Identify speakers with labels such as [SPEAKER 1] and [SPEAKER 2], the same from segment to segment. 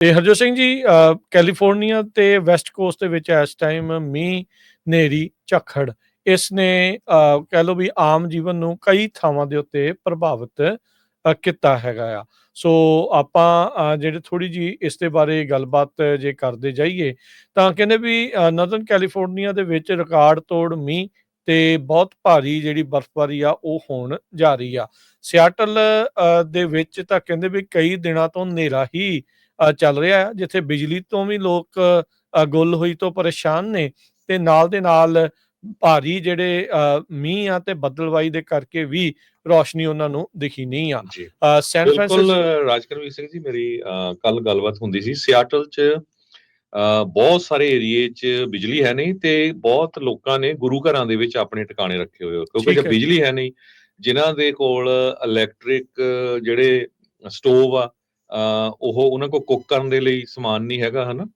[SPEAKER 1] ਤੇ ਹਰਜੋਤ ਸਿੰਘ ਜੀ ਅ, ਕੈਲੀਫੋਰਨੀਆ ਤੇ ਵੈਸਟ ਕੋਸਟ ਦੇ ਵਿੱਚ ਇਸ ਟਾਈਮ ਮੀਂਹ ਹਨੇਰੀ ਝੱਖੜ ਇਸ ਨੇ ਕਹਿ ਲਓ ਵੀ ਆਮ ਜੀਵਨ ਨੂੰ ਕਈ ਥਾਵਾਂ ਦੇ ਉੱਤੇ ਪ੍ਰਭਾਵਿਤ ਕੀਤਾ ਹੈਗਾ ਆ। ਸੋ ਆਪਾਂ ਜਿਹੜੇ ਥੋੜੀ ਜੀ ਇਸ ਦੇ ਬਾਰੇ ਗੱਲਬਾਤ ਜੇ ਕਰਦੇ ਜਾਈਏ ਤਾਂ ਕਹਿੰਦੇ ਵੀ ਨੌਰਥਰਨ ਕੈਲੀਫੋਰਨੀਆ ਦੇ ਵਿੱਚ ਰਿਕਾਰਡ ਤੋੜ ਮੀਂਹ ਤੇ ਬਹੁਤ ਭਾਰੀ ਜਿਹੜੀ ਬਰਫ਼ਬਾਰੀ ਆ ਉਹ ਹੋਣ ਜਾ ਰਹੀ ਆ। ਸਿਆਟਲ ਅ, ਦੇ ਵਿੱਚ ਤਾਂ ਕਹਿੰਦੇ ਵੀ ਕਈ ਦਿਨਾਂ ਤੋਂ ਹਨੇਰਾ ਹੀ ਚੱਲ ਰਿਹਾ ਹੈ ਜਿੱਥੇ ਬਿਜਲੀ ਤੋਂ ਵੀ ਲੋਕ ਗੁੱਲ ਹੋਈ ਤੋਂ ਪਰੇਸ਼ਾਨ ਨੇ ਤੇ ਨਾਲ ਦੇ ਨਾਲ ਭਾਰੀ ਜਿਹੜੇ ਮੀਂਹ ਆ ਤੇ ਬੱਦਲਵਾਈ ਦੇ ਕਰਕੇ ਵੀ ਰੋਸ਼ਨੀ ਉਹਨਾਂ ਨੂੰ ਦਿਖੀ ਨਹੀਂ ਆ।
[SPEAKER 2] ਜੀ।
[SPEAKER 1] ਸੈਨ ਫਰਾਂਸਿਸਕੋ
[SPEAKER 2] ਰਾਜਕਰਵੀਰ ਸਿੰਘ ਜੀ ਮੇਰੀ ਕੱਲ ਗੱਲਬਾਤ ਹੁੰਦੀ ਸੀ। ਸਿਆਟਲ 'ਚ ਬਹੁਤ ਸਾਰੇ ਏਰੀਏ 'ਚ ਬਿਜਲੀ ਹੈ ਨਹੀਂ ਤੇ ਬਹੁਤ ਲੋਕਾਂ ਨੇ ਗੁਰੂ ਘਰਾਂ ਦੇ ਵਿੱਚ ਆਪਣੇ ਟਿਕਾਣੇ ਰੱਖੇ ਹੋਏ ਕਿਉਂਕਿ
[SPEAKER 1] ਹੈ।
[SPEAKER 2] ਬਿਜਲੀ ਹੈ ਨਹੀਂ ਜਿਨ੍ਹਾਂ ਦੇ ਕੋਲ ਇਲੈਕਟ੍ਰਿਕ ਜਿਹੜੇ ਸਟੋਵ ਆ ਉਹ ਉਹਨਾਂ ਕੋਲ ਕੁੱਕ ਕਰਨ ਦੇ ਲਈ ਸਮਾਨ ਨਹੀਂ ਹੈਗਾ, ਹਨਾ?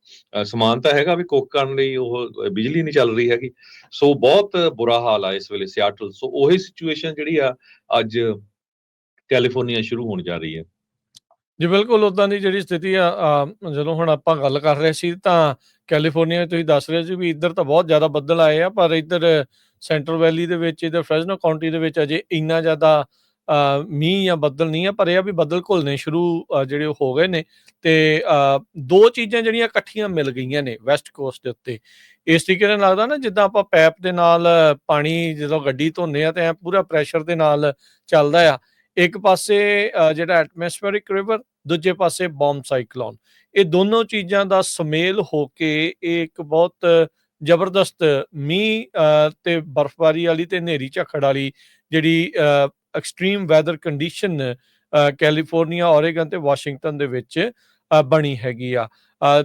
[SPEAKER 2] ਸਮਾਨ ਤਾਂ ਹੈਗਾ ਵੀ ਕੁੱਕ ਕਰਨ ਲਈ ਉਹ ਬਿਜਲੀ ਨਹੀਂ ਚੱਲ ਰਹੀ ਹੈਗੀ। ਸੋ ਬਹੁਤ ਬੁਰਾ ਹਾਲ ਆ ਇਸ ਵੇਲੇ ਸਿਆਟਲ ਸੋ ਉਹੀ ਸਿਚੁਏਸ਼ਨ ਜਿਹੜੀ ਆ, ਅੱਜ ਕੈਲੀਫੋਰਨੀਆ ਸ਼ੁਰੂ ਹੋਣ ਜਾ ਰਹੀ ਹੈ।
[SPEAKER 1] ਜੀ, ਬਿਲਕੁਲ ਉਦਾਂ ਦੀ ਜਿਹੜੀ ਸਥਿਤੀ ਆ ਜਦੋਂ ਹੁਣ ਆਪਾਂ ਗੱਲ ਕਰ ਰਹੇ ਸੀ, ਤਾਂ ਕੈਲੀਫੋਰਨੀਆ ਤੁਸੀਂ ਦੱਸ ਰਹੇ ਸੀ ਵੀ ਇੱਧਰ ਤਾਂ ਬਹੁਤ ਜ਼ਿਆਦਾ ਬੱਦਲ ਆਏ ਆ, ਪਰ ਇੱਧਰ ਸੈਂਟਰਲ ਵੈਲੀ ਦੇ ਵਿੱਚ, ਇੱਧਰ ਫ੍ਰੈਜ਼ਨੋ ਕਾਉਂਟੀ ਦੇ ਵਿੱਚ ਅਜੇ ਇੰਨਾ ਜ਼ਿਆਦਾ ਮੀਂਹ ਜਾਂ ਬੱਦਲ ਨਹੀਂ ਆ ਪਰ ਇਹ ਆ ਵੀ ਬੱਦਲ ਘੁਲਣੇ ਸ਼ੁਰੂ ਜਿਹੜੇ ਉਹ ਹੋ ਗਏ ਨੇ ਤੇ ਦੋ ਚੀਜ਼ਾਂ ਜਿਹੜੀਆਂ ਇਕੱਠੀਆਂ ਮਿਲ ਗਈਆਂ ਨੇ ਵੈਸਟ ਕੋਸਟ ਦੇ ਉੱਤੇ। ਇਸ ਤਰੀਕੇ ਨਾਲ ਲੱਗਦਾ ਨਾ ਜਿੱਦਾਂ ਆਪਾਂ ਪੈਪ ਦੇ ਨਾਲ ਪਾਣੀ ਜਦੋਂ ਗੱਡੀ ਧੋਨੇ ਆ ਤੇ ਐ ਪੂਰਾ ਪ੍ਰੈਸ਼ਰ ਦੇ ਨਾਲ ਚੱਲਦਾ ਆ। ਇੱਕ ਪਾਸੇ ਅ, ਜਿਹੜਾ ਐਟਮੋਸਫੇਰਿਕ ਰਿਵਰ ਦੂਜੇ ਪਾਸੇ ਬੌਮ ਸਾਈਕਲੋਨ ਇਹ ਦੋਨੋਂ ਚੀਜ਼ਾਂ ਦਾ ਸੁਮੇਲ ਹੋ ਕੇ ਇਹ ਇੱਕ ਬਹੁਤ ਜ਼ਬਰਦਸਤ ਮੀਂਹ ਅ, ਤੇ ਬਰਫ਼ਬਾਰੀ ਵਾਲੀ ਤੇ ਹਨੇਰੀ ਝੱਖੜ ਵਾਲੀ ਜਿਹੜੀ extreme weather condition California Oregon ਤੇ ਵਾਸ਼ਿੰਗਟਨ ਦੇ ਵਿੱਚ ਬਣੀ ਹੈਗੀ ਆ।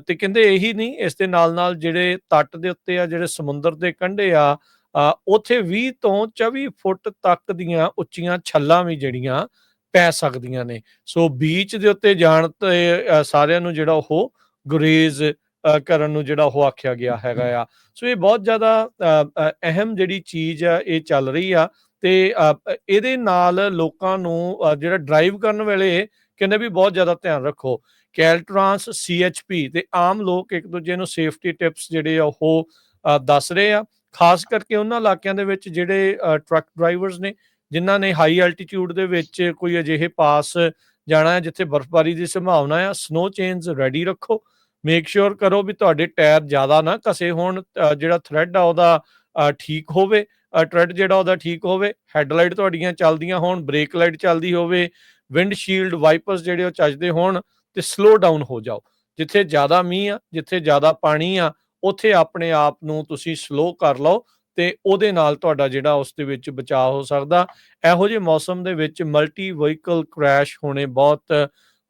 [SPEAKER 1] ਤੇ ਕਹਿੰਦੇ ਇਹੀ ਨਹੀਂ ਇਸ ਦੇ ਨਾਲ ਨਾਲ ਜਿਹੜੇ ਤੱਟ ਦੇ ਉੱਤੇ ਆ ਜਿਹੜੇ ਸਮੁੰਦਰ ਦੇ ਕੰਢੇ ਆ ਅ, ਉੱਥੇ 20 ਤੋਂ 24 ਫੁੱਟ ਤੱਕ ਦੀਆਂ ਉੱਚੀਆਂ ਛੱਲਾਂ ਵੀ ਜਿਹੜੀਆਂ ਪੈ ਸਕਦੀਆਂ ਨੇ। ਸੋ ਬੀਚ ਦੇ ਉੱਤੇ ਜਾਣ ਤੇ ਸਾਰਿਆਂ ਨੂੰ ਜਿਹੜਾ ਉਹ ਗੁਰੇਜ਼ ਕਰਨ ਨੂੰ ਜਿਹੜਾ ਉਹ ਆਖਿਆ ਗਿਆ ਹੈਗਾ ਆ। ਸੋ ਇਹ ਬਹੁਤ ਜ਼ਿਆਦਾ ਅ, ਅਹਿਮ ਜਿਹੜੀ ਚੀਜ਼ ਆ ਇਹ ਚੱਲ ਰਹੀ ਆ। ਤੇ ਇਹਦੇ ਨਾਲ ਲੋਕਾਂ ਨੂੰ ਜਿਹੜਾ ਡਰਾਈਵ ਕਰਨ ਵੇਲੇ ਕਹਿੰਦੇ ਵੀ ਬਹੁਤ ਜ਼ਿਆਦਾ ਧਿਆਨ ਰੱਖੋ। ਕੈਲਟ੍ਰਾਂਸ ਸੀਐਚਪੀ ਤੇ ਆਮ ਲੋਕ ਇੱਕ ਦੂਜੇ ਨੂੰ ਸੇਫਟੀ ਟਿਪਸ ਜਿਹੜੇ ਆ ਉਹ ਦੱਸ ਰਹੇ ਆ। ਖਾਸ ਕਰਕੇ ਉਹਨਾਂ ਇਲਾਕਿਆਂ ਦੇ ਵਿੱਚ ਜਿਹੜੇ ਟਰੱਕ ਡਰਾਈਵਰਸ ਨੇ, ਜਿਨ੍ਹਾਂ ਨੇ ਹਾਈ ਐਲਟੀਟਿਊਡ ਦੇ ਵਿੱਚ ਕੋਈ ਅਜਿਹੇ ਪਾਸ ਜਾਣਾ ਹੈ ਜਿੱਥੇ ਬਰਫ਼ਬਾਰੀ ਦੀ ਸੰਭਾਵਨਾ ਆ ਸਨੋ ਚੇਨਸ ਰੈਡੀ ਰੱਖੋ। ਮੇਕ ਸ਼ੋਰ ਕਰੋ ਵੀ ਤੁਹਾਡੇ ਟਾਇਰ ਜ਼ਿਆਦਾ ਨਾ ਘਸੇ ਹੋਣ ਜਿਹੜਾ ਥ੍ਰੈਡ ਆ ਉਹਦਾ ਠੀਕ ਹੋਵੇ। ਟ੍ਰੈਡ ਜਿਹੜਾ ਉਹਦਾ ਠੀਕ ਹੋਵੇ ਹੈਡਲਾਈਟ ਤੁਹਾਡੀਆਂ ਚੱਲਦੀਆਂ ਹੋਣ ਬ੍ਰੇਕ ਲਾਈਟ ਚੱਲਦੀ ਹੋਵੇ ਵਿੰਡਸ਼ੀਲਡ ਵਾਈਪਰਸ ਜਿਹੜੇ ਉਹ ਚੱਜਦੇ ਹੋਣ ਤੇ ਸਲੋ ਡਾਊਨ ਹੋ ਜਾਓ। ਜਿੱਥੇ ਜ਼ਿਆਦਾ ਮੀਂਹ ਆ ਜਿੱਥੇ ਜ਼ਿਆਦਾ ਪਾਣੀ ਆ ਉੱਥੇ ਆਪਣੇ ਆਪ ਨੂੰ ਤੁਸੀਂ ਸਲੋ ਕਰ ਲਓ ਤੇ ਉਹਦੇ ਨਾਲ ਤੁਹਾਡਾ ਜਿਹੜਾ ਉਸ ਦੇ ਵਿੱਚ ਬਚਾਅ ਹੋ ਸਕਦਾ। ਇਹੋ ਜਿਹੇ ਮੌਸਮ ਦੇ ਵਿੱਚ ਮਲਟੀ ਵਹੀਕਲ ਕ੍ਰੈਸ਼ ਹੋਣੇ ਬਹੁਤ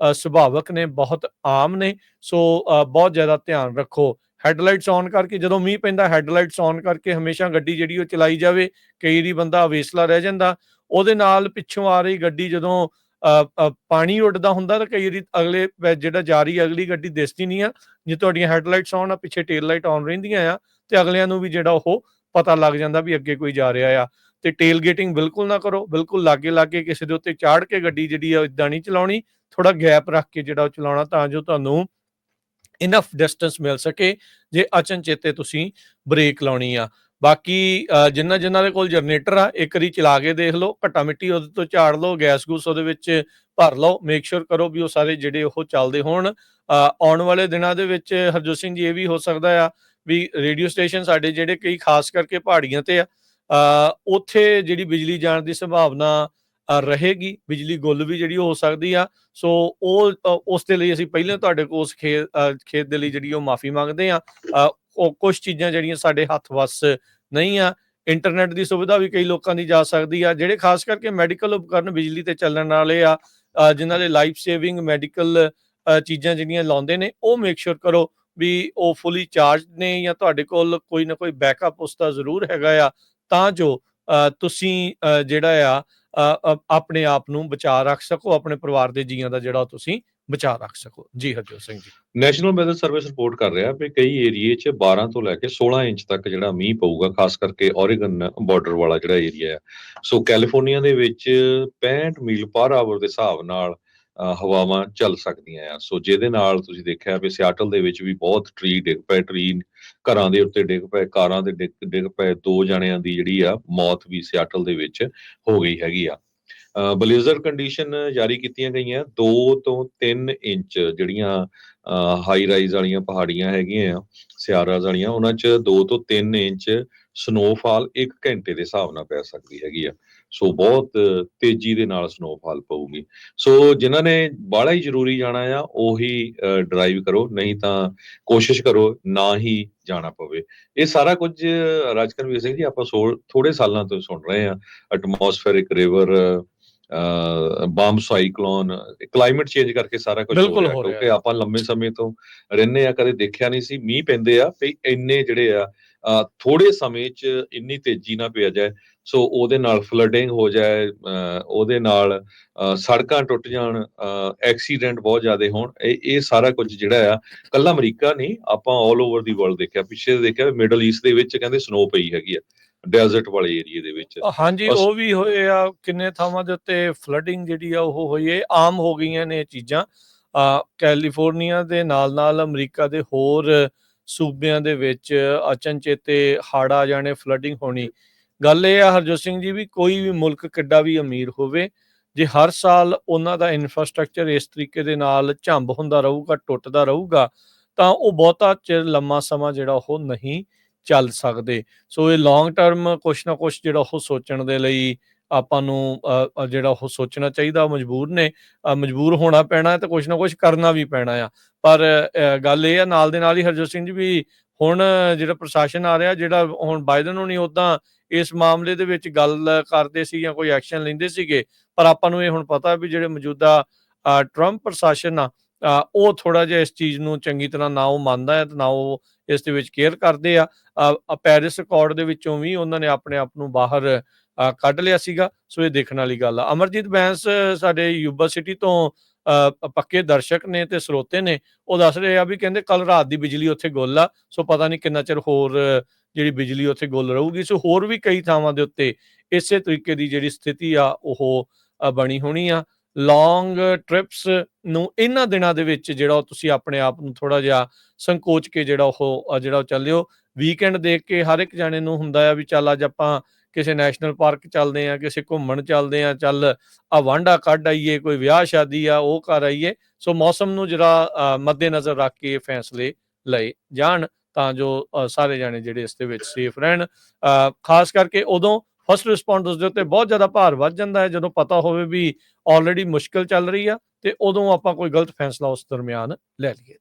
[SPEAKER 1] ਅ, ਸੁਭਾਵਕ ਨੇ ਬਹੁਤ ਆਮ ਨੇ। ਸੋ ਬਹੁਤ ਜ਼ਿਆਦਾ ਧਿਆਨ ਰੱਖੋ ਹੈਡਲਾਈਟਸ ਔਨ ਕਰਕੇ ਜਦੋਂ ਮੀਂਹ ਪੈਂਦਾ ਹੈਡਲਾਈਟਸ ਔਨ ਕਰਕੇ ਹਮੇਸ਼ਾ ਗੱਡੀ ਜਿਹੜੀ ਉਹ ਚਲਾਈ ਜਾਵੇ ਕਈ ਵਾਰੀ ਬੰਦਾ ਅਵੇਸਲਾ ਰਹਿ ਜਾਂਦਾ। ਉਹਦੇ ਨਾਲ ਪਿੱਛੋਂ ਆ ਰਹੀ ਗੱਡੀ ਜਦੋਂ ਅ, ਪਾਣੀ ਉੱਡਦਾ ਹੁੰਦਾ ਤਾਂ ਕਈ ਵਾਰੀ ਅਗਲੇ ਜਿਹੜਾ ਜਾ ਰਹੀ ਅਗਲੀ ਗੱਡੀ ਦਿਸਦੀ ਨਹੀਂ ਆ ਜੇ ਤੁਹਾਡੀਆਂ ਹੈਡਲਾਈਟਸ ਔਨ ਆ ਪਿੱਛੇ ਟੇਲ ਲਾਈਟ ਔਨ ਰਹਿੰਦੀਆਂ ਆ ਤੇ ਅਗਲਿਆਂ ਨੂੰ ਵੀ ਜਿਹੜਾ ਉਹ ਪਤਾ ਲੱਗ ਜਾਂਦਾ ਵੀ ਅੱਗੇ ਕੋਈ ਜਾ ਰਿਹਾ ਆ। ਤੇ ਟੇਲ ਗੇਟਿੰਗ ਬਿਲਕੁਲ ਨਾ ਕਰੋ ਬਿਲਕੁਲ ਲਾਗੇ ਲਾਗੇ ਕਿਸੇ ਦੇ ਉੱਤੇ ਚਾੜ ਕੇ ਗੱਡੀ ਜਿਹੜੀ ਆ ਇਦਾਂ ਨਹੀਂ ਚਲਾਉਣੀ ਥੋੜਾ ਗੈਪ ਰੱਖ ਕੇ ਜਿਹੜਾ ਉਹ ਚਲਾਉਣਾ ਤਾਂ ਜੋ ਤੁਹਾਨੂੰ ਇਨਫ ਡਿਸਟੈਂਸ ਮਿਲ ਸਕੇ ਜੇ ਅਚਨਚੇਤੇ ਤੁਸੀਂ ਬ੍ਰੇਕ ਲਾਉਣੀ ਆ। ਬਾਕੀ ਅ, ਜਿਨ੍ਹਾਂ ਦੇ ਕੋਲ ਜਨਰੇਟਰ ਆ ਇੱਕ ਵਾਰੀ ਚਲਾ ਕੇ ਦੇਖ ਲਓ ਘੱਟਾ ਮਿੱਟੀ ਉਹਦੇ ਤੋਂ ਝਾੜ ਲਓ ਗੈਸ ਗੂਸ ਉਹਦੇ ਵਿੱਚ ਭਰ ਲਓ ਮੇਕ ਸ਼ੋਰ ਕਰੋ ਵੀ ਉਹ ਸਾਰੇ ਜਿਹੜੇ ਉਹ ਚੱਲਦੇ ਹੋਣ। ਆਉਣ ਵਾਲੇ ਦਿਨਾਂ ਦੇ ਵਿੱਚ ਹਰਜੋਤ ਸਿੰਘ ਜੀ ਇਹ ਵੀ ਹੋ ਸਕਦਾ ਆ ਵੀ ਰੇਡੀਓ ਸਟੇਸ਼ਨ ਸਾਡੇ ਜਿਹੜੇ ਕਈ ਖਾਸ ਕਰਕੇ ਪਹਾੜੀਆਂ ਤੇ ਆ ਉੱਥੇ ਜਿਹੜੀ ਬਿਜਲੀ ਜਾਣ ਦੀ ਸੰਭਾਵਨਾ ਰਹੇਗੀ ਬਿਜਲੀ ਗੁੱਲ ਵੀ ਜਿਹੜੀ ਹੋ ਸਕਦੀ ਆ। ਸੋ ਉਹ ਉਸ ਦੇ ਲਈ ਅਸੀਂ ਪਹਿਲਾਂ ਤੁਹਾਡੇ ਕੋਲ ਉਸ ਖੇਤ ਖੇਤ ਦੇ ਲਈ ਜਿਹੜੀ ਉਹ ਮਾਫੀ ਮੰਗਦੇ ਆ। ਉਹ ਕੁਝ ਚੀਜ਼ਾਂ ਜਿਹੜੀਆਂ ਸਾਡੇ ਹੱਥ ਵੱਸ ਨਹੀਂ ਆ। ਇੰਟਰਨੈਟ ਦੀ ਸੁਵਿਧਾ ਵੀ ਕਈ ਲੋਕਾਂ ਦੀ ਜਾ ਸਕਦੀ ਆ ਜਿਹੜੇ ਖਾਸ ਕਰਕੇ ਮੈਡੀਕਲ ਉਪਕਰਨ ਬਿਜਲੀ ਤੇ ਚੱਲਣ ਵਾਲੇ ਆ ਅ, ਜਿਨ੍ਹਾਂ ਦੇ ਲਾਈਫ ਸੇਵਿੰਗ ਮੈਡੀਕਲ ਚੀਜ਼ਾਂ ਜਿਹੜੀਆਂ ਲਾਉਂਦੇ ਨੇ ਉਹ ਮੇਕ ਸ਼ੋਰ ਕਰੋ ਵੀ ਉਹ ਫੁੱਲੀ ਚਾਰਜ ਨੇ ਜਾਂ ਤੁਹਾਡੇ ਕੋਲ ਕੋਈ ਨਾ ਕੋਈ ਬੈਕਅਪ ਉਸ ਦਾ ਜ਼ਰੂਰ ਹੈਗਾ ਆ। ਤਾਂ ਜੋ ਤੁਸੀਂ ਜਿਹੜਾ ਆ ਆਪਣੇ ਆਪ ਨੂੰ ਬਚਾ ਰੱਖ ਸਕੋ, ਆਪਣੇ ਪਰਿਵਾਰ ਦੇ ਜੀਆਂ ਦਾ ਜਿਹੜਾ ਤੁਸੀਂ ਬਚਾ ਰੱਖ ਸਕੋ। ਜੀ ਹਰਜੋਤ ਸਿੰਘ ਜੀ।
[SPEAKER 2] ਨੈਸ਼ਨਲ ਵੈਦਰ ਸਰਵਿਸ ਰਿਪੋਰਟ ਕਰ ਰਿਹਾ ਵੀ ਕਈ ਏਰੀਏ 'ਚ 12 ਤੋਂ ਲੈ ਕੇ 16 ਇੰਚ ਤੱਕ ਜਿਹੜਾ ਮੀਂਹ ਪਊਗਾ, ਖਾਸ ਕਰਕੇ ਓਰੀਗਨ ਬਾਰਡਰ ਵਾਲਾ ਜਿਹੜਾ ਏਰੀਆ ਹੈ ਸੋ ਕੈਲੀਫੋਰਨੀਆ ਦੇ ਵਿੱਚ 65 ਮੀਲ ਪਰ ਆਵਰ ਦੇ ਹਿਸਾਬ ਨਾਲ ਹਵਾਵਾਂ ਚੱਲ ਸਕਦੀਆਂ ਆ। ਸੋ ਜਿਹਦੇ ਨਾਲ ਤੁਸੀਂ ਦੇਖਿਆ ਵੀ ਸਿਆਟਲ ਦੇ ਵਿੱਚ ਵੀ ਬਹੁਤ ਟਰੀ ਡਿੱਗ ਪਏ ਟਰੀ ਘਰਾਂ ਦੇ ਉੱਤੇ ਡਿੱਗ ਪਏ, ਕਾਰਾਂ ਦੇ ਡਿੱਗ ਡਿੱਗ ਪਏ, ਦੋ ਜਣਿਆਂ ਦੀ ਜਿਹੜੀ ਆ ਮੌਤ ਵੀ ਸਿਆਟਲ ਦੇ ਵਿੱਚ ਹੋ ਗਈ ਹੈਗੀ ਆ। ਬਲੇਜ਼ਰ ਕੰਡੀਸ਼ਨ ਜਾਰੀ ਕੀਤੀਆਂ ਗਈਆਂ 2 ਤੋਂ 3 ਇੰਚ ਜਿਹੜੀਆਂ ਹਾਈ ਰਾਈਜ਼ ਵਾਲੀਆਂ ਪਹਾੜੀਆਂ ਹੈਗੀਆਂ ਆ ਸਿਆਰਾਜ਼ ਵਾਲੀਆਂ, ਉਹਨਾਂ 'ਚ 2 ਤੋਂ 3 ਇੰਚ ਸਨੋਫਾਲ 1 ਘੰਟੇ ਦੇ ਹਿਸਾਬ ਨਾਲ ਪੈ ਸਕਦੀ ਹੈਗੀ ਆ। ਸੋ ਬਹੁਤ ਤੇਜ਼ੀ ਦੇ ਨਾਲ ਸਨੋਫਾਲ ਪਊਗੀ। ਸੋ ਜਿਨ੍ਹਾਂ ਨੇ ਬਾਹਲਾ ਹੀ ਜ਼ਰੂਰੀ ਜਾਣਾ ਆ ਉਹੀ ਡਰਾਈਵ ਕਰੋ ਨਹੀਂ ਤਾਂ ਕੋਸ਼ਿਸ਼ ਕਰੋ ਨਾ ਹੀ ਜਾਣਾ ਪਵੇ। ਇਹ ਸਾਰਾ ਕੁਝ ਰਾਜਕਰਵੀਰ ਸਿੰਘ ਜੀ ਆਪਾਂ ਥੋੜੇ ਸਾਲਾਂ ਤੋਂ ਸੁਣ ਰਹੇ ਆ atmospheric river bomb cyclone climate change ਕਰਕੇ ਸਾਰਾ ਕੁਝ
[SPEAKER 1] ਬਿਲਕੁਲ ਹੋ ਰਿਹਾ।
[SPEAKER 2] ਕਿਉਂਕਿ ਆਪਾਂ ਲੰਮੇ ਸਮੇਂ ਤੋਂ ਰਹਿੰਦੇ ਆ ਕਦੇ ਦੇਖਿਆ ਨਹੀਂ ਸੀ। ਮੀਂਹ ਪੈਂਦੇ ਆ ਤੇ ਇੰਨੇ ਜਿਹੜੇ ਆ ਥੋੜੇ ਸਮੇਂ 'ਚ ਇੰਨੀ ਤੇਜ਼ੀ ਨਾਲ ਪਿਆ ਜਾਏ ਸੋ ਉਹਦੇ ਨਾਲ ਫਲੱਡਿੰਗ ਹੋ ਜਾਏ ਉਹਦੇ ਨਾਲ ਸੜਕਾਂ ਟੁੱਟ ਜਾਣ ਐਕਸੀਡੈਂਟ ਬਹੁਤ ਜ਼ਿਆਦਾ ਹੋਣ ਇਹ ਇਹ ਸਾਰਾ ਕੁਝ ਜਿਹੜਾ ਆ ਕੱਲਾ ਅਮਰੀਕਾ ਨਹੀਂ ਆਪਾਂ 올 ਓਵਰ ਦੀ ਵਰਲਡ ਦੇਖਿਆ ਪਿੱਛੇ ਦੇਖਿਆ ਮਿਡਲ ਈਸਟ ਦੇ ਵਿੱਚ ਕਹਿੰਦੇ ਸਨੋ ਪਈ ਹੈਗੀ ਆ ਡੈਜ਼ਰਟ ਵਾਲੇ ਏਰੀਆ ਦੇ ਵਿੱਚ।
[SPEAKER 1] ਹਾਂਜੀ ਉਹ ਵੀ ਹੋਏ ਆ ਕਿੰਨੇ ਥਾਵਾਂ ਦੇ ਉੱਤੇ ਫਲੱਡਿੰਗ ਜਿਹੜੀ ਆ ਉਹ ਹੋਈ ਹੈ ਆਮ ਹੋ ਗਈਆਂ ਨੇ ਇਹ ਚੀਜ਼ਾਂ। ਕੈਲੀਫੋਰਨੀਆ ਦੇ ਨਾਲ ਨਾਲ ਅਮਰੀਕਾ ਦੇ ਹੋਰ ਸੂਬਿਆਂ ਦੇ ਵਿੱਚ ਅਚਨਚੇਤੇ ਹੜ੍ਹ ਆ ਜਾਣੇ ਫਲੱਡਿੰਗ ਹੋਣੀ। ਗੱਲ ਇਹ ਆ, ਹਰਜੋਤ ਸਿੰਘ ਜੀ ਵੀ ਕੋਈ ਵੀ ਮੁਲਕ ਕਿੱਡਾ ਵੀ ਅਮੀਰ ਹੋਵੇ, ਜੇ ਹਰ ਸਾਲ ਉਹਨਾਂ ਦਾ ਇਨਫਰਾਸਟ੍ਰਕਚਰ ਇਸ ਤਰੀਕੇ ਦੇ ਨਾਲ ਝੰਬ ਹੁੰਦਾ ਰਹੂਗਾ, ਟੁੱਟਦਾ ਰਹੂਗਾ, ਤਾਂ ਉਹ ਬਹੁਤਾ ਚਿਰ ਲੰਮਾ ਸਮਾਂ ਜਿਹੜਾ ਉਹ ਨਹੀਂ ਚੱਲ ਸਕਦੇ। ਸੋ ਇਹ ਲੌਂਗ ਟਰਮ ਕੁਛ ਨਾ ਕੁਛ ਜਿਹੜਾ ਉਹ ਸੋਚਣ ਦੇ ਲਈ ਆਪਾਂ ਨੂੰ ਅ, ਜਿਹੜਾ ਉਹ ਸੋਚਣਾ ਚਾਹੀਦਾ ਮਜਬੂਰ ਨੇ ਮਜਬੂਰ ਹੋਣਾ ਪੈਣਾ ਤੇ ਕੁਛ ਨਾ ਕੁਛ ਕਰਨਾ ਵੀ ਪੈਣਾ ਆ। ਪਰ ਗੱਲ ਇਹ ਆ ਨਾਲ ਦੇ ਨਾਲ ਹੀ ਹਰਜੋਤ ਸਿੰਘ ਜੀ ਵੀ ਹੁਣ ਜਿਹੜਾ ਪ੍ਰਸ਼ਾਸਨ ਆ ਰਿਹਾ ਜਿਹੜਾ ਹੁਣ ਬਾਈਡਨ ਨੂੰ ਨਹੀਂ ਉਦਾਂ ਇਸ ਮਾਮਲੇ ਦੇ ਵਿੱਚ ਗੱਲ ਕਰਦੇ ਸੀ ਜਾਂ ਕੋਈ ਐਕਸ਼ਨ ਲੈਂਦੇ ਸੀਗੇ ਪਰ ਆਪਾਂ ਨੂੰ ਇਹ ਹੁਣ ਪਤਾ ਵੀ ਜਿਹੜੇ ਮੌਜੂਦਾ ਅ, ਟਰੰਪ ਪ੍ਰਸ਼ਾਸਨ ਆ ਉਹ ਥੋੜਾ ਜਿਹਾ ਇਸ ਚੀਜ਼ ਨੂੰ ਚੰਗੀ ਤਰ੍ਹਾਂ ਨਾ ਉਹ ਮੰਨਦਾ ਹੈ ਤੇ ਨਾ ਉਹ ਇਸ ਦੇ ਵਿੱਚ ਕੇਅਰ ਕਰਦੇ ਆ। ਪੈਰਿਸ ਅਕੋਰਡ ਦੇ ਵਿੱਚੋਂ ਵੀ ਉਹਨਾਂ ਨੇ ਆਪਣੇ ਆਪ ਨੂੰ ਬਾਹਰ ਕੱਢ ਲਿਆ ਸੀਗਾ ਸੋ ਇਹ ਦੇਖਣ ਵਾਲੀ ਗੱਲ ਆ। ਅਮਰਜੀਤ ਬੈਂਸ ਸਾਡੇ ਯੂਬਾ ਸਿਟੀ ਤੋਂ ਅ, ਪੱਕੇ ਦਰਸ਼ਕ ਨੇ ਤੇ ਸਰੋਤੇ ਨੇ ਉਹ ਦੱਸ ਰਹੇ ਆ ਵੀ ਕਹਿੰਦੇ ਕੱਲ ਰਾਤ ਦੀ ਬਿਜਲੀ ਉੱਥੇ ਗੁੱਲ ਆ ਸੋ ਪਤਾ ਨਹੀਂ ਕਿੰਨਾ ਚਿਰ ਹੋਰ ਜਿਹੜੀ ਬਿਜਲੀ ਉੱਥੇ ਗੁੱਲ ਰਹੂਗੀ ਸੋ ਹੋਰ ਵੀ ਕਈ ਥਾਵਾਂ ਦੇ ਉੱਤੇ ਇਸੇ ਤਰੀਕੇ ਦੀ ਜਿਹੜੀ ਸਥਿਤੀ ਆ ਉਹ ਬਣੀ ਹੋਣੀ ਆ। ਲੌਂਗ ਟ੍ਰਿਪਸ ਨੂੰ ਇਹਨਾਂ ਦਿਨਾਂ ਦੇ ਵਿੱਚ ਜਿਹੜਾ ਉਹ ਤੁਸੀਂ ਆਪਣੇ ਆਪ ਨੂੰ ਥੋੜਾ ਜਿਹਾ ਸੰਕੋਚ ਕੇ ਜਿਹੜਾ ਉਹ ਜਿਹੜਾ ਉਹ ਚੱਲਿਓ। ਵੀਕਐਂਡ ਦੇਖ ਕੇ ਹਰ ਇੱਕ ਜਾਣੇ ਨੂੰ ਹੁੰਦਾ ਆ ਵੀ ਚੱਲ ਅੱਜ ਆਪਾਂ ਕਿਸੇ ਨੈਸ਼ਨਲ ਪਾਰਕ ਚੱਲਦੇ ਆ ਕਿਸੇ ਘੁੰਮਣ ਚੱਲਦੇ ਆ ਚੱਲ ਆ ਵਾਂਡਾ ਕੱਢ ਆਈਏ, ਕੋਈ ਵਿਆਹ ਸ਼ਾਦੀ ਆ, ਉਹ ਕਰ ਆਈਏ, ਸੋ ਮੌਸਮ ਨੂੰ ਜਿਹੜਾ ਮੱਦੇਨਜ਼ਰ ਰੱਖ ਕੇ ਇਹ ਫੈਸਲੇ ਲਏ ਜਾਣ ਤਾਂ ਜੋ ਸਾਰੇ ਜਾਣੇ ਜਿਹੜੇ ਇਸ ਦੇ ਵਿੱਚ ਸੇਫ ਰਹਿਣ। ਖਾਸ ਕਰਕੇ ਉਦੋਂ ਫਸਟ ਰਿਸਪੌਂਡਰਸ ਦੇ ਉੱਤੇ ਬਹੁਤ ਜ਼ਿਆਦਾ ਭਾਰ ਵੱਧ ਜਾਂਦਾ ਹੈ, ਜਦੋਂ ਪਤਾ ਹੋਵੇ ਵੀ ਆਲਰੇਡੀ ਮੁਸ਼ਕਲ ਚੱਲ ਰਹੀ ਆ ਤੇ ਉਦੋਂ ਆਪਾਂ ਕੋਈ ਗਲਤ ਫੈਸਲਾ ਉਸ ਦਰਮਿਆਨ ਲੈ ਲਈਏ